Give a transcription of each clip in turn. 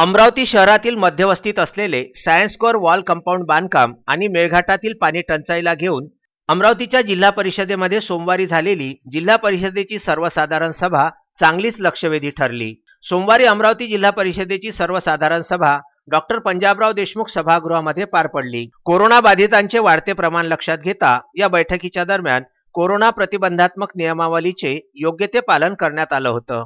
अमरावती शहरातील मध्यवस्तीत असलेले science core wall compound बांधकाम आणि मेळघाटातील पाणी टंचाईला घेऊन अमरावतीच्या जिल्हा परिषदेमध्ये सोमवारी झालेली जिल्हा परिषदेची सर्वसाधारण सभा चांगलीच लक्षवेधी ठरली. सोमवारी अमरावती जिल्हा परिषदेची सर्वसाधारण सभा डॉक्टर पंजाबराव देशमुख सभागृहामध्ये पार पडली. कोरोना बाधितांचे वाढते प्रमाण लक्षात घेता या बैठकीच्या दरम्यान कोरोना प्रतिबंधात्मक नियमावलीचे योग्य ते पालन करण्यात आलं होतं.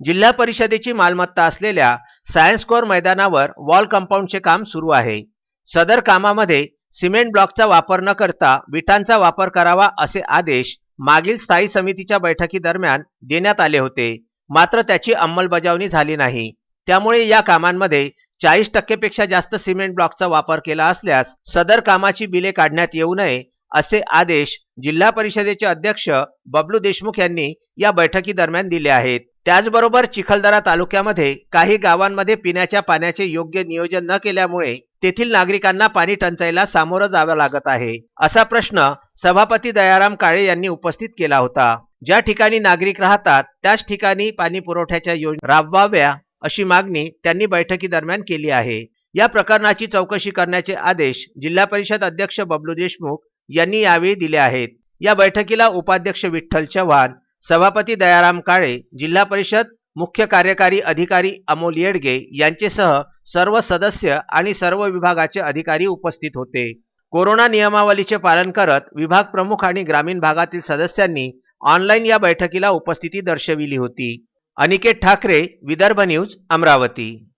जिल्हा परिषदेची मालमत्ता असलेल्या सायन्स कोर मैदानावर वॉल कंपाऊंडचे काम सुरू आहे. सदर कामामध्ये सिमेंट ब्लॉकचा वापर न करता विटांचा वापर करावा असे आदेश मागील स्थायी समितीच्या बैठकीदरम्यान देण्यात आले होते. मात्र त्याची अंमलबजावणी झाली नाही. त्यामुळे या कामांमध्ये चाळीस टक्केपेक्षा जास्त सिमेंट ब्लॉकचा वापर केला असल्यास सदर कामाची बिले काढण्यात येऊ नये असे आदेश जिल्हा परिषदेचे अध्यक्ष बबलू देशमुख यांनी या बैठकीदरम्यान दिले आहेत. त्याचबरोबर चिखलदरा तालुक्यामध्ये काही गावांमध्ये पिण्याच्या पाण्याचे योग्य नियोजन न केल्यामुळे तेथील नागरिकांना पाणी टंचाईला सामोरं जावं लागत आहे असा प्रश्न सभापती दयाराम काळे यांनी उपस्थित केला होता. ज्या ठिकाणी नागरिक राहतात त्याच ठिकाणी पाणी पुरवठ्याच्या योजना राबवाव्या अशी मागणी त्यांनी बैठकीदरम्यान केली आहे. या प्रकरणाची चौकशी करण्याचे आदेश जिल्हा परिषद अध्यक्ष बबलू देशमुख यांनी यावेळी दिले आहेत. या बैठकीला उपाध्यक्ष विठ्ठल चव्हाण सभापती दयाराम काळे जिल्हा परिषद मुख्य कार्यकारी अधिकारी अमोल येडगे यांचेसह सर्व सदस्य आणि सर्व विभागाचे अधिकारी उपस्थित होते. कोरोना नियमावलीचे पालन करत विभाग प्रमुख आणि ग्रामीण भागातील सदस्यांनी ऑनलाईन या बैठकीला उपस्थिती दर्शविली होती. अनिकेत ठाकरे विदर्भ न्यूज अमरावती.